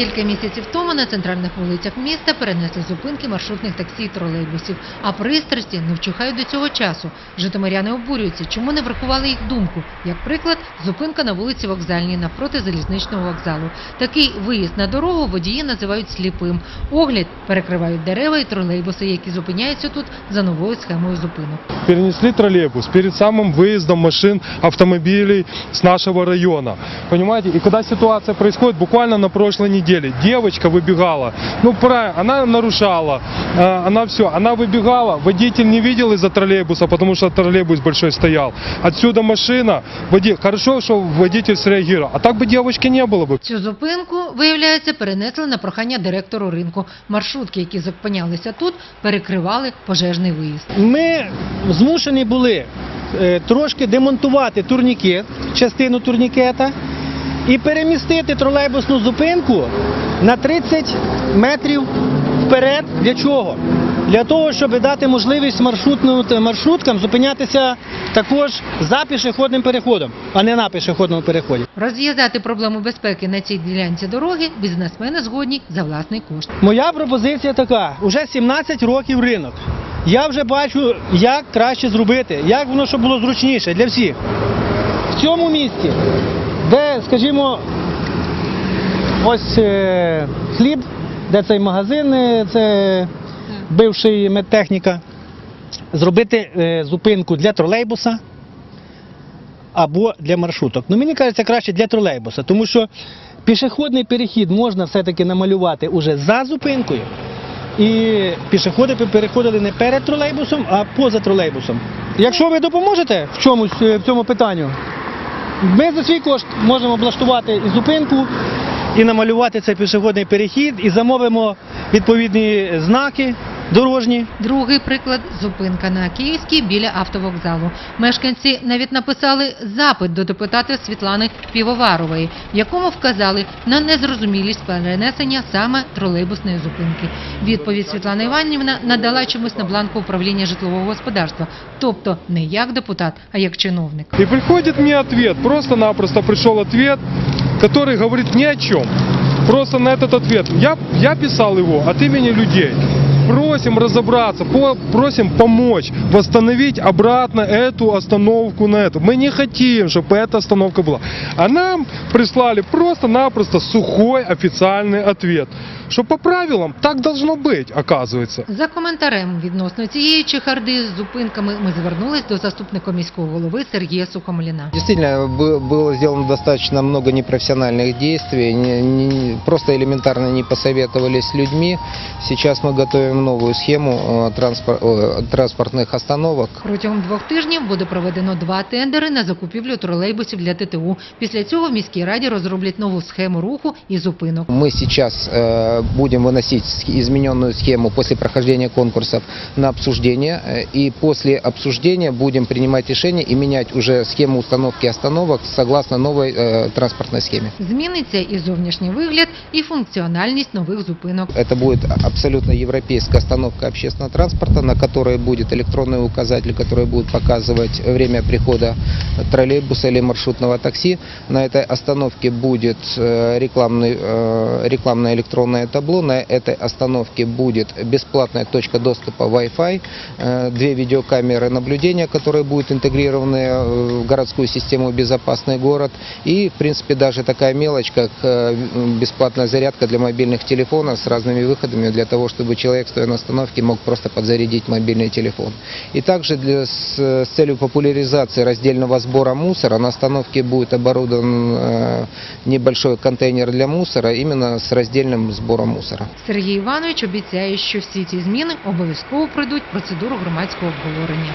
Кілька місяців тому на центральних вулицях міста перенесли зупинки маршрутних таксі і тролейбусів, а пристрасті не вчухають до цього часу. Житомиряни обурюються, чому не врахували їх думку. Як приклад, зупинка на вулиці Вокзальній навпроти залізничного вокзалу. Такий виїзд на дорогу водії називають сліпим. Огляд перекривають дерева і тролейбуси, які зупиняються тут за новою схемою зупинок. перенесли троллейбус перед самым выездом машин, автомобилей с нашего района. Понимаете? И когда ситуация происходит, буквально на прошлой неделе, девочка выбегала, ну правильно, она нарушала, э, она все, она выбегала, водитель не видел из-за троллейбуса, потому что троллейбус большой стоял. Отсюда машина, води... хорошо, что водитель среагировал, а так бы девочки не было бы. Цю зупинку, виявляється, перенесли на прохання директору ринку. Маршрутки, які зупинялися тут, перекривали пожежний виїзд. Ми змушені були е, трошки демонтувати турнікет, частину турнікета, і перемістити тролейбусну зупинку на 30 метрів вперед. Для чого? Для того, щоб дати можливість маршруткам зупинятися також за пішохідним переходом, а не на пішохідному переході. Розв'язати проблему безпеки на цій ділянці дороги бізнесмени згодні за власний кошт. Моя пропозиція така: уже 17 років ринок. Я вже бачу, як краще зробити, як воно щоб було зручніше для всіх. В цьому місці, скажімо, ось е, хліб, де цей магазин, е, це бивший медтехніка, зробити е, зупинку для тролейбуса або для маршруток. Ну, мені кажеться, краще для тролейбуса, тому що пішохідний перехід можна все-таки намалювати уже за зупинкою. І пішоходи переходили не перед тролейбусом, а поза тролейбусом. Якщо ви допоможете в чомусь е, в цьому питанню, ми за свій кошт можемо облаштувати і зупинку, і намалювати цей пішохідний перехід, і замовимо відповідні знаки дорожні. Другий приклад зупинка на Київській біля автовокзалу. Мешканці навіть написали запит до депутата Світлани Півоварової, в якому вказали на незрозумілість перенесення саме тролейбусної зупинки. Відповідь Світлана Іванівна надала чомусь на бланку управління житлового господарства, тобто не як депутат, а як чиновник. И приходит мне ответ, просто-напросто пришел ответ, который говорит ни о чем. Просто на этот ответ. Я, я писал его от имени людей Просим разобраться, по- просим помочь восстановить обратно эту остановку на эту. Мы не хотим, чтобы эта остановка была. А нам прислали просто-напросто сухой официальный ответ. Что по правилам так должно быть, оказывается. За коментарем відносно цієї чехарди з зупинками ми звернулись до заступника міського голови Сергія Сухомліна. Действительно, бы- было сделано достаточно много непрофессиональных действий, не- не- просто элементарно не посоветовались с людьми. Сейчас мы готовим новую схему э, транспор- э, транспортных остановок. Протягом двох тижнів буде проведено два тендери на закупівлю тролейбусів для ТТУ. Після цього в міській раді розроблять нову схему руху і зупинок. Мы сейчас э, будем выносить сх- измененную схему после прохождения конкурсов на обсуждение. э, И после обсуждения будем принимать решение и менять уже схему установки остановок согласно новой э, транспортной схеме. Зміниться і зовнішній вигляд, і функціональність нових зупинок. Это будет абсолютно европейская остановка общественного транспорта, на которой будет электронный указатель, который будет показывать время прихода троллейбуса или маршрутного такси. На этой остановке будет э, рекламный, э, рекламное электронное табло. На этой остановке будет бесплатная точка доступа Wi-Fi, э, две видеокамеры наблюдения, которые будут интегрированы в городскую систему «Безопасный город». И, в принципе, даже такая мелочь, как бесплатная зарядка для мобильных телефонов с разными выходами для того, чтобы человек, стоя на остановке, мог просто подзарядить мобильный телефон. И также для, с, с целью популяризации раздельного сбора мусора на остановке будет оборудован э, небольшой контейнер для мусора именно с раздельным сбором мусора. Сергій Іванович обіцяє, що всі ці зміни обов'язково пройдуть процедуру громадського обговорення.